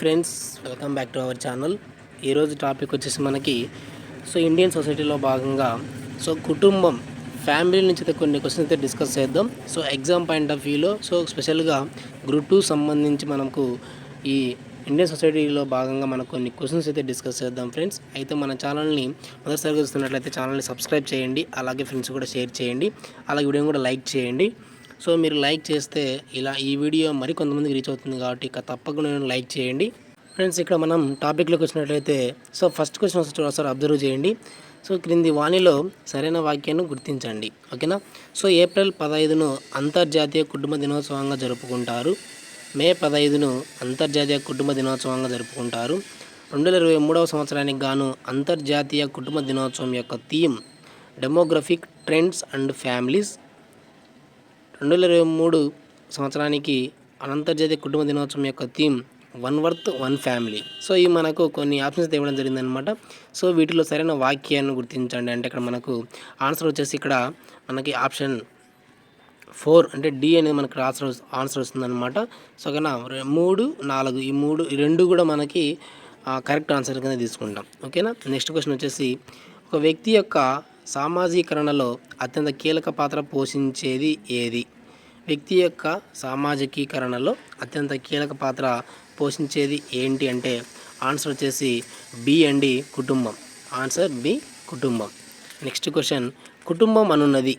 Friends welcome back to our channel ఈరోజు topic వచ్చేసి మనకి సో ఇండియన్ సొసైటీలో భాగంగా సో కుటుంబం ఫ్యామిలీ నుంచి అయితే కొన్ని క్వశ్చన్స్ అయితే డిస్కస్ చేద్దాం. సో ఎగ్జామ్ పాయింట్ ఆఫ్ వ్యూలో సో స్పెషల్గా గ్రూప్ టూ సంబంధించి మనకు ఈ ఇండియన్ సొసైటీలో భాగంగా మనకు కొన్ని క్వశ్చన్స్ అయితే డిస్కస్ చేద్దాం ఫ్రెండ్స్ అయితే మన ఛానల్ని మొదటిసారిగా చూస్తున్నట్లయితే ఛానల్ని సబ్స్క్రైబ్ చేయండి. అలాగే ఫ్రెండ్స్ కూడా షేర్ చేయండి. అలాగే వీడియోని కూడా లైక్ చేయండి. సో మీరు లైక్ చేస్తే ఇలా ఈ వీడియో మరి కొంతమందికి రీచ్ అవుతుంది కాబట్టి ఇక తప్పకుండా లైక్ చేయండి. ఫ్రెండ్స్ ఇక్కడ మనం టాపిక్లోకి వచ్చినట్లయితే సో ఫస్ట్ క్వశ్చన్ ఒకసారి అబ్జర్వ్ చేయండి. సో క్రింది వాణిలో సరైన వాక్యాన్ని గుర్తించండి ఓకేనా సో ఏప్రిల్ పదహైదును అంతర్జాతీయ కుటుంబ దినోత్సవంగా జరుపుకుంటారు. మే పదహైదును అంతర్జాతీయ కుటుంబ దినోత్సవంగా జరుపుకుంటారు. రెండు వేల ఇరవై మూడవ సంవత్సరానికి గాను అంతర్జాతీయ కుటుంబ దినోత్సవం యొక్క theme demographic trends and families రెండు వేల ఇరవై మూడు సంవత్సరానికి అంతర్జాతీయ కుటుంబ దినోత్సవం యొక్క theme one worth one family. So ఈ మనకు కొన్ని ఆప్షన్స్ ఇవ్వడం జరిగిందనమాట సో వీటిలో సరైన వాక్యాన్ని గుర్తించండి. అంటే ఇక్కడ మనకు ఆన్సర్ వచ్చేసి ఇక్కడ మనకి ఆప్షన్ ఫోర్ అంటే డి అనేది మనకి ఆన్సర్ ఆన్సర్ వస్తుందన్నమాట. సో కన్నా మూడు నాలుగు ఈ మూడు ఈ రెండు కూడా మనకి కరెక్ట్ ఆన్సర్ కింద తీసుకుంటాం. ఓకేనా? నెక్స్ట్ క్వశ్చన్ వచ్చేసి ఒక వ్యక్తి యొక్క సామాజీకరణలో అత్యంత కీలక పాత్ర పోషించేది ఏది? వ్యక్తి యొక్క సామాజికీకరణలో అత్యంత కీలక పాత్ర పోషించేది ఏంటి అంటే ఆన్సర్ వచ్చేసి బి అండి కుటుంబం. ఆన్సర్ బి కుటుంబం. Next question. కుటుంబం అనున్నది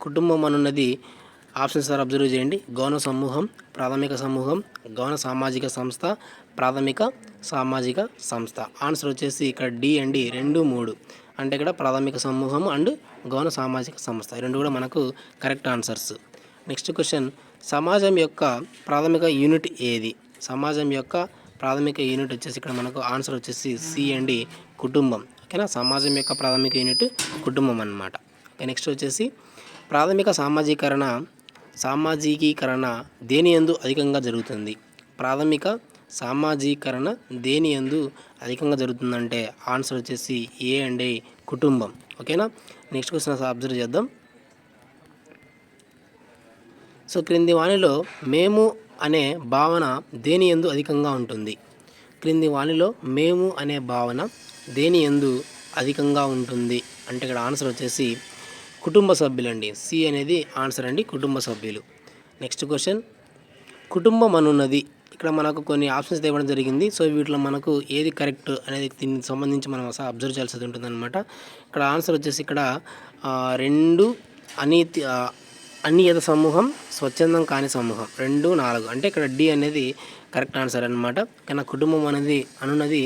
కుటుంబం అనున్నది ఆప్షన్స్ సార్ అబ్జర్వ్ చేయండి. గౌణ సమూహం ప్రాథమిక సమూహం గౌణ సామాజిక సంస్థ ప్రాథమిక సామాజిక సంస్థ. ఆన్సర్ వచ్చేసి ఇక్కడ డి అండి రెండు మూడు. అంటే ఇక్కడ ప్రాథమిక సమూహం అండ్ గౌణ సామాజిక సంస్థ. రెండు కూడా మనకు కరెక్ట్ ఆన్సర్స్. నెక్స్ట్ క్వశ్చన్ సమాజం యొక్క ప్రాథమిక యూనిట్ ఏది? సమాజం యొక్క ప్రాథమిక యూనిట్ వచ్చేసి ఇక్కడ మనకు ఆన్సర్ వచ్చేసి సి అండి కుటుంబం. ఓకేనా? సమాజం యొక్క ప్రాథమిక యూనిట్ కుటుంబం అన్నమాట. ఓకే నెక్స్ట్ వచ్చేసి ప్రాథమిక సామాజీకరణ సామాజికీకరణ దేని యందు అధికంగా జరుగుతుంది? ప్రాథమిక సామాజీకరణ దేని యందు అధికంగా జరుగుతుందంటే ఆన్సర్ వచ్చేసి ఏ అండి కుటుంబం. ఓకేనా? నెక్స్ట్ క్వశ్చన్ అబ్జర్వ్ చేద్దాం. సో క్రింది వాణిలో మేము అనే భావన దేని ఎందు అధికంగా ఉంటుంది? క్రింది వాణిలో మేము అనే భావన దేని ఎందు అధికంగా ఉంటుంది? అంటే ఇక్కడ ఆన్సర్ వచ్చేసి కుటుంబ సభ్యులండి. సి అనేది ఆన్సర్ అండి కుటుంబ సభ్యులు. నెక్స్ట్ క్వశ్చన్ కుటుంబం అనున్నది ఇక్కడ మనకు కొన్ని ఆప్షన్స్ ఇవ్వడం జరిగింది. సో వీటిలో మనకు ఏది కరెక్ట్ అనేది దీనికి సంబంధించి మనం అసలు అబ్జర్వ్ చేయాల్సి ఉంటుందన్నమాట. ఇక్కడ ఆన్సర్ వచ్చేసి ఇక్కడ రెండు అనీతి అనియత సమూహం స్వచ్ఛందం కాని సమూహం. రెండు నాలుగు. అంటే ఇక్కడ డి అనేది కరెక్ట్ ఆన్సర్ అనమాట కానీ కుటుంబం అనేది అనున్నది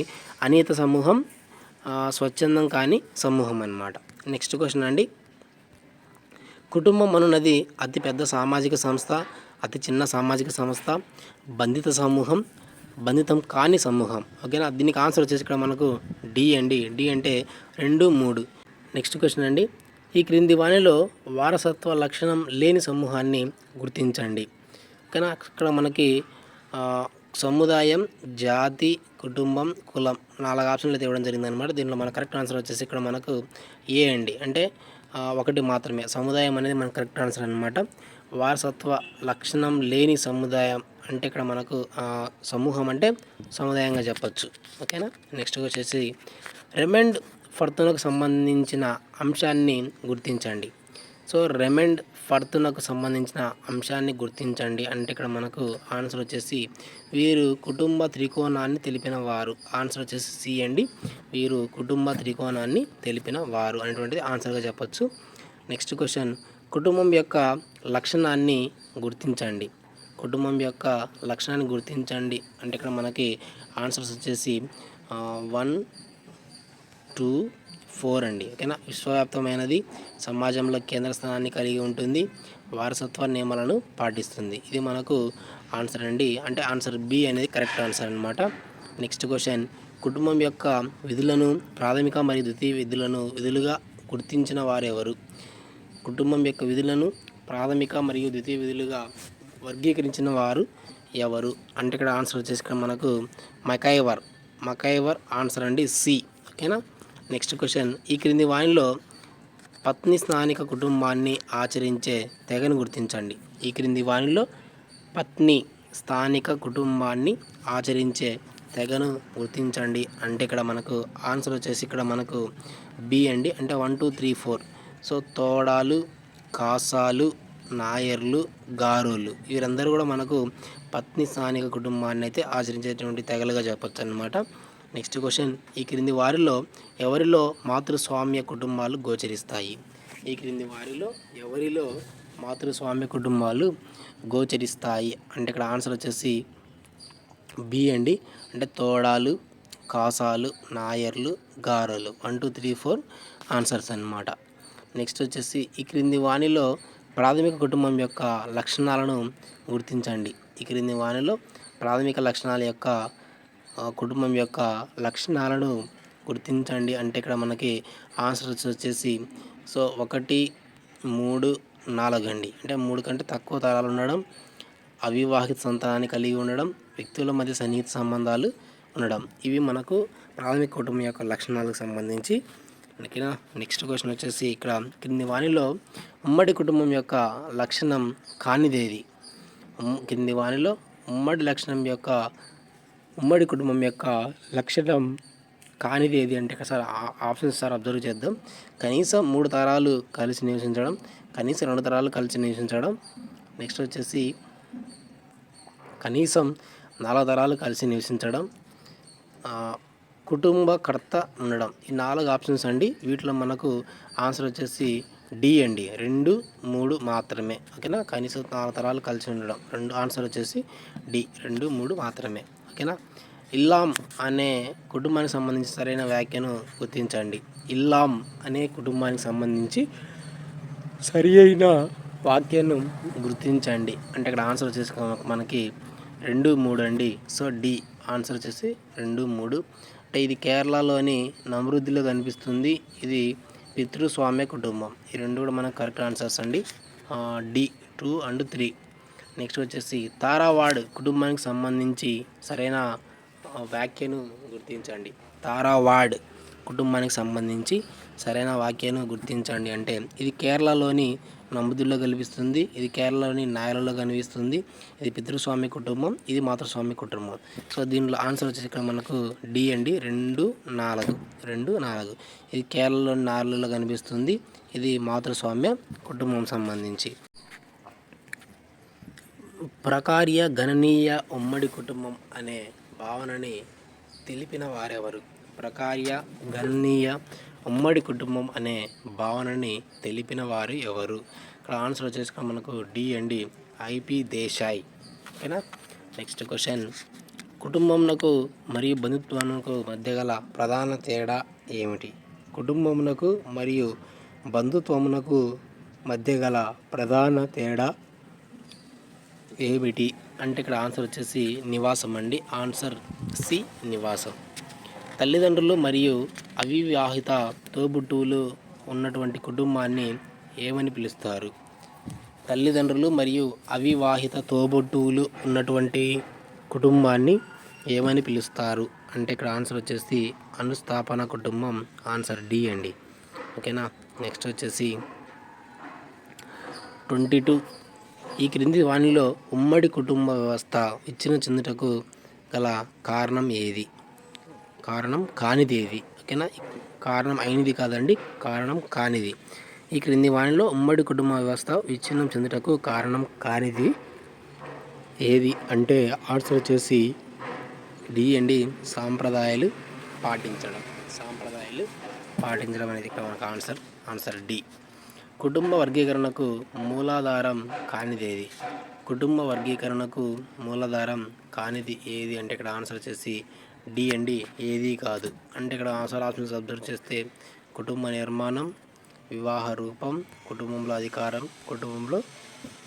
అనియత సమూహం స్వచ్ఛందం కాని సమూహం అన్నమాట. నెక్స్ట్ క్వశ్చన్ అండి. కుటుంబం అనున్నది అతిపెద్ద సామాజిక సంస్థ అతి చిన్న సామాజిక సంస్థ బంధిత సమూహం బంధితం కాని సమూహం. ఓకేనా? దీనికి ఆన్సర్ వచ్చేసి ఇక్కడ మనకు డి అండి డి అంటే రెండు మూడు. నెక్స్ట్ క్వశ్చన్ అండి. ఈ క్రింది వాణిలో వారసత్వ లక్షణం లేని సమూహాన్ని గుర్తించండి. ఓకేనా? ఇక్కడ మనకి సముదాయం జాతి కుటుంబం కులం నాలుగు ఆప్షన్లు అయితే ఇవ్వడం జరిగింది అనమాట దీనిలో మన కరెక్ట్ ఆన్సర్ వచ్చేసి ఇక్కడ మనకు ఏ అండి అంటే ఒకటి మాత్రమే. సముదాయం అనేది మన కరెక్ట్ ఆన్సర్ అనమాట వారసత్వ లక్షణం లేని సముదాయం అంటే ఇక్కడ మనకు సమూహం అంటే సముదాయంగా చెప్పచ్చు. ఓకేనా? నెక్స్ట్ వచ్చేసి రెమెండ్ ఫర్తునకు సంబంధించిన అంశాన్ని గుర్తించండి. సో రెమెండ్ ఫర్తునకు సంబంధించిన అంశాన్ని గుర్తించండి అంటే ఇక్కడ మనకు ఆన్సర్ వచ్చేసి వీరు కుటుంబ త్రికోణాన్ని తెలిపిన వారు. ఆన్సర్ వచ్చేసి సి అండి. వీరు కుటుంబ త్రికోణాన్ని తెలిపిన వారు అనేటువంటిది ఆన్సర్గా చెప్పచ్చు. నెక్స్ట్ క్వశ్చన్ కుటుంబం యొక్క లక్షణాన్ని గుర్తించండి. కుటుంబం యొక్క లక్షణాన్ని గుర్తించండి. అంటే ఇక్కడ మనకి ఆన్సర్స్ వచ్చేసి వన్ టూ ఫోర్ అండి. ఓకేనా? విశ్వవ్యాప్తమైనది సమాజంలో కేంద్ర స్థానాన్ని కలిగి ఉంటుంది. వారసత్వ నియమాలను పాటిస్తుంది. ఇది మనకు ఆన్సర్ అండి. అంటే ఆన్సర్ బి అనేది కరెక్ట్ ఆన్సర్ అనమాట నెక్స్ట్ క్వశ్చన్. కుటుంబం యొక్క విధులను ప్రాథమిక మరియు ద్వితీయ విధులను విధులుగా గుర్తించిన వారెవరు? కుటుంబం యొక్క విధులను ప్రాథమిక మరియు ద్వితీయ విధులుగా వర్గీకరించిన వారు ఎవరు? అంటే ఇక్కడ ఆన్సర్ వచ్చేసి ఇక్కడ మనకు మకైవర్ మకైవర్ ఆన్సర్ అండి సి ఓకేనా నెక్స్ట్ క్వశ్చన్ ఈ క్రింది వాయిన్లో పత్ని స్నానిక కుటుంబాన్ని ఆచరించే తెగను గుర్తించండి. ఈ క్రింది వాణిలో పత్ని స్థానిక కుటుంబాన్ని ఆచరించే తెగను గుర్తించండి. అంటే ఇక్కడ మనకు ఆన్సర్ వచ్చేసి ఇక్కడ మనకు బి అండి. అంటే one two three four so తోడాలు కాసాలు నాయర్లు గారోలు వీరందరూ కూడా మనకు పత్ని స్థానిక కుటుంబాన్ని అయితే ఆచరించేటువంటి తెగలుగా చెప్పచ్చు అనమాట నెక్స్ట్ క్వశ్చన్. ఈ క్రింది వారిలో ఎవరిలో మాతృస్వామ్య కుటుంబాలు గోచరిస్తాయి? ఈ క్రింది వారిలో ఎవరిలో మాతృస్వామ్య కుటుంబాలు గోచరిస్తాయి? అంటే ఇక్కడ ఆన్సర్ వచ్చేసి బి అండి. అంటే తోడాలు కాసాలు నాయర్లు గారోలు. One two three four answers అన్నమాట. నెక్స్ట్ వచ్చేసి ఈ క్రింది వాణిలో ప్రాథమిక కుటుంబం యొక్క లక్షణాలను గుర్తించండి. ఈ క్రింది వాణిలో ప్రాథమిక లక్షణాల యొక్క కుటుంబం యొక్క లక్షణాలను గుర్తించండి. అంటే ఇక్కడ మనకి ఆన్సర్స్ వచ్చేసి సో ఒకటి మూడు నాలుగు అండి అంటే మూడు కంటే తక్కువ తరాలు ఉండడం అవివాహిత సంతానాన్ని కలిగి ఉండడం వ్యక్తుల మధ్య సన్నిహిత సంబంధాలు ఉండడం. ఇవి మనకు ప్రాథమిక కుటుంబం యొక్క లక్షణాలకు సంబంధించి ఓకేనా నెక్స్ట్ క్వశ్చన్ వచ్చేసి ఇక్కడ క్రింది వాణిలో ఉమ్మడి కుటుంబం యొక్క లక్షణం కానిదేది? కింది వాణిలో ఉమ్మడి లక్షణం యొక్క ఉమ్మడి కుటుంబం యొక్క లక్షణం కానిది ఏది అంటే సార్ ఆప్షన్స్ సార్ అబ్జర్వ్ చేద్దాం. కనీసం మూడు తరాలు కలిసి నివసించడం కనీసం రెండు తరాలు కలిసి నివసించడం. నెక్స్ట్ వచ్చేసి కనీసం నాలుగు తరాలు కలిసి నివసించడం. కుటుంబకర్త ఉండడం. ఈ నాలుగు ఆప్షన్స్ అండి. వీటిలో మనకు ఆన్సర్ వచ్చేసి డి అండి. రెండు మూడు మాత్రమే. ఓకేనా? కనీసం నాలుగు తరాలు కలిసి ఉండడం. రెండు ఆన్సర్ వచ్చేసి డి. రెండు మూడు మాత్రమే. ఓకేనా? ఇల్లాం అనే కుటుంబానికి సంబంధించి సరైన వ్యాఖ్యను గుర్తించండి. ఇల్లాం అనే కుటుంబానికి సంబంధించి సరి అయిన వాక్యాన్ని గుర్తించండి. అంటే ఇక్కడ ఆన్సర్ వచ్చేసి మనకి రెండు మూడు అండి. సో డి ఆన్సర్ వచ్చేసి రెండు మూడు. అంటే ఇది కేరళలోని నమృద్దిలో కనిపిస్తుంది. ఇది పితృస్వామ్య కుటుంబం. ఈ రెండు కూడా మనకు కరెక్ట్ ఆన్సర్స్ అండి. D two and three. Next వచ్చేసి తారావాడ్ కుటుంబానికి సంబంధించి సరైన వ్యాఖ్యను గుర్తించండి. తారావాడ్ కుటుంబానికి సంబంధించి సరైన వాక్యాన్ని గుర్తించండి. అంటే ఇది కేరళలోని నమ్ముదుల్లో కనిపిస్తుంది ఇది కేరళలోని నాయలలో కనిపిస్తుంది ఇది పితృస్వామి కుటుంబం ఇది మాతృస్వామి కుటుంబం. సో దీనిలో ఆన్సర్ వచ్చేసి ఇక్కడ మనకు డి అండి. రెండు నాలుగు రెండు నాలుగు. ఇది కేరళలోని నాయలలో కనిపిస్తుంది ఇది మాతృస్వామ్య కుటుంబం సంబంధించి. ప్రకార్య గణనీయ ఉమ్మడి కుటుంబం అనే భావనని తెలిపిన వారెవరు? ప్రకార్య గణనీయ ఉమ్మడి కుటుంబం అనే భావనని తెలిపిన వారు ఎవరు? ఇక్కడ ఆన్సర్ వచ్చేసి మనకు డి అండి ఐపి దేశాయ్ ఓకేనా? నెక్స్ట్ క్వశ్చన్ కుటుంబమునకు మరియు బంధుత్వమునకు మధ్య గల ప్రధాన తేడా ఏమిటి? కుటుంబమునకు మరియు బంధుత్వమునకు మధ్య గల ప్రధాన తేడా ఏమిటి? అంటే ఇక్కడ ఆన్సర్ వచ్చేసి నివాసం అండి. ఆన్సర్ సి నివాసం. తల్లిదండ్రులు మరియు అవివాహిత తోబుట్టువులు ఉన్నటువంటి కుటుంబాన్ని ఏమని పిలుస్తారు? తల్లిదండ్రులు మరియు అవివాహిత తోబుట్టువులు ఉన్నటువంటి కుటుంబాన్ని ఏమని పిలుస్తారు? అంటే ఇక్కడ ఆన్సర్ వచ్చేసి అనుస్థాపన కుటుంబం ఆన్సర్ డి అండి. ఓకేనా? నెక్స్ట్ వచ్చేసి ట్వంటీ టూ. ఈ క్రింది వాణిలో ఉమ్మడి కుటుంబ వ్యవస్థ ఇచ్చిన చెందుటకు గల కారణం ఏది? కారణం కానిది ఏది ఓకేనా? కారణం అయినది కాదండి. కారణం కానిది. ఈ క్రింది వాణిలో ఉమ్మడి కుటుంబ వ్యవస్థ విచ్ఛిన్నం చెందుటకు కారణం కానిది ఏది అంటే ఆన్సర్ వచ్చేసి డి అండి సాంప్రదాయాలు పాటించడం. సాంప్రదాయాలు పాటించడం అనేది ఇక్కడ మనకు ఆన్సర్ ఆన్సర్ డి. కుటుంబ వర్గీకరణకు మూలాధారం కానిదేది కుటుంబ వర్గీకరణకు మూలాధారం కానిది ఏది అంటే ఇక్కడ ఆన్సర్ వచ్చేసి డి అండి ఏది కాదు. అంటే ఇక్కడ ఆన్సర్ ఆప్షన్స్ అబ్జర్వ్ చేస్తే కుటుంబ నిర్మాణం వివాహ రూపం కుటుంబంలో అధికారం కుటుంబంలో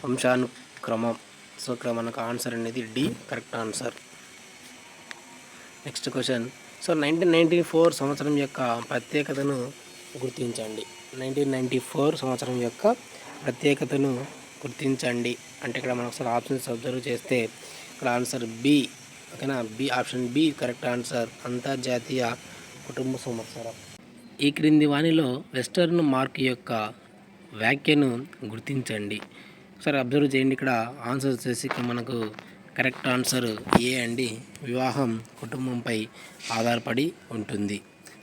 వంశానుక్రమం. సో ఇక్కడ మనకు ఆన్సర్ అనేది D correct answer. Next question. So nineteen ninety four సంవత్సరం యొక్క ప్రత్యేకతను గుర్తించండి. నైన్టీన్ నైంటీ ఫోర్ సంవత్సరం యొక్క ప్రత్యేకతను గుర్తించండి. అంటే ఇక్కడ మనం ఒకసారి ఆప్షన్స్ అబ్జర్వ్ చేస్తే ఇక్కడ ఆన్సర్ బి ఓకేనా? B option B correct answer. అంతర్జాతీయ కుటుంబ సంవత్సరం. ఈ క్రింది వాణిలో వెస్టర్న్ మార్క్ యొక్క వ్యాఖ్యను గుర్తించండి. ఒకసారి అబ్జర్వ్ చేయండి ఇక్కడ. ఆన్సర్ వచ్చేసి మనకు కరెక్ట్ ఆన్సర్ ఏ అండి? వివాహం కుటుంబంపై ఆధారపడి ఉంటుంది.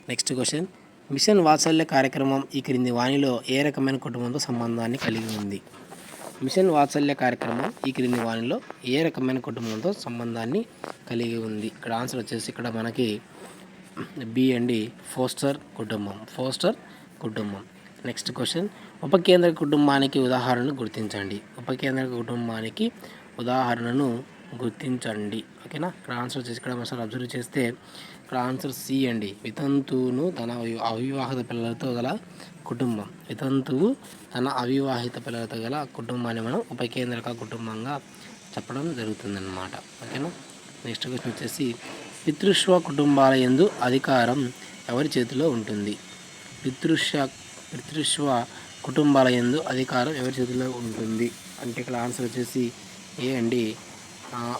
Next question. మిషన్ వాత్సల్య కార్యక్రమం ఈ క్రింది వాణిలో ఏ రకమైన కుటుంబంతో సంబంధాన్ని కలిగి ఉంది? మిషన్ వాత్సల్య కార్యక్రమం ఈ క్రింది వాణిలో ఏ రకమైన కుటుంబంతో సంబంధాన్ని కలిగి ఉంది? ఇక్కడ ఆన్సర్ వచ్చేసి ఇక్కడ మనకి బి అండి ఫోస్టర్ కుటుంబం ఫోస్టర్ కుటుంబం. నెక్స్ట్ క్వశ్చన్ ఉపకేంద్ర కుటుంబానికి ఉదాహరణను గుర్తించండి. ఉపకేంద్ర కుటుంబానికి ఉదాహరణను గుర్తించండి. ఓకేనా ఇక్కడ ఆన్సర్ వచ్చేసి ఇక్కడ ఒకసారి అబ్జర్వ్ చేస్తే ఇక్కడ ఆన్సర్ సి అండి. వితంతువును తన అవివాహిత పిల్లలతో గల కుటుంబం. వితంతువు తన అవివాహిత పిల్లలతో గల కుటుంబాన్ని మనం ఉపకేంద్రక కుటుంబంగా చెప్పడం జరుగుతుందన్నమాట. ఓకేనా? నెక్స్ట్ క్వశ్చన్ వచ్చేసి పితృశ్వ కుటుంబాల యందు అధికారం ఎవరి చేతిలో ఉంటుంది? పితృశ్వ పితృశ్వ కుటుంబాల యందు అధికారం ఎవరి చేతిలో ఉంటుంది? అంటే ఇక్కడ ఆన్సర్ వచ్చేసి ఏ అండి.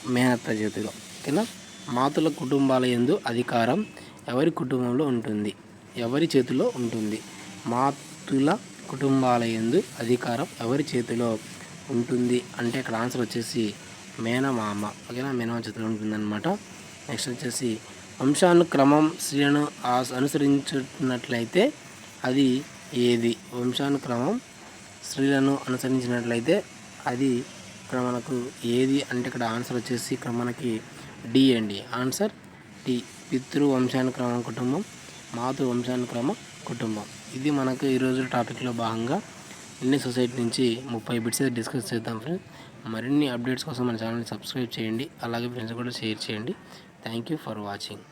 మేనత్త చేతిలో. ఓకేనా? మాతుల కుటుంబాల యందు అధికారం ఎవరి కుటుంబంలో ఉంటుంది? ఎవరి చేతిలో ఉంటుంది? మాతుల కుటుంబాల యందు అధికారం ఎవరి చేతిలో ఉంటుంది? అంటే ఇక్కడ ఆన్సర్ వచ్చేసి మేనమామ. ఓకేనా మేనమామ చేతిలో ఉంటుందన్నమాట. నెక్స్ట్ వచ్చేసి వంశానుక్రమం స్త్రీలను అనుసరించున్నట్లయితే అది ఏది? వంశానుక్రమం స్త్రీలను అనుసరించినట్లయితే అది ఇక్కడ మనకు ఏది? అంటే ఇక్కడ ఆన్సర్ వచ్చేసి ఇక్కడ మనకి డి అండి ఆన్సర్ డి పితృ వంశానుక్రమం కుటుంబం మాతృ వంశానుక్రమ కుటుంబం. ఇది మనకు ఈరోజు టాపిక్లో భాగంగా ఎన్ని సొసైటీ నుంచి ముప్పై బిట్స్ డిస్కస్ చేద్దాం ఫ్రెండ్స్. మరిన్ని అప్డేట్స్ కోసం మన ఛానల్ని సబ్స్క్రైబ్ చేయండి. అలాగే ఫ్రెండ్స్ కూడా షేర్ చేయండి. Thank you for watching.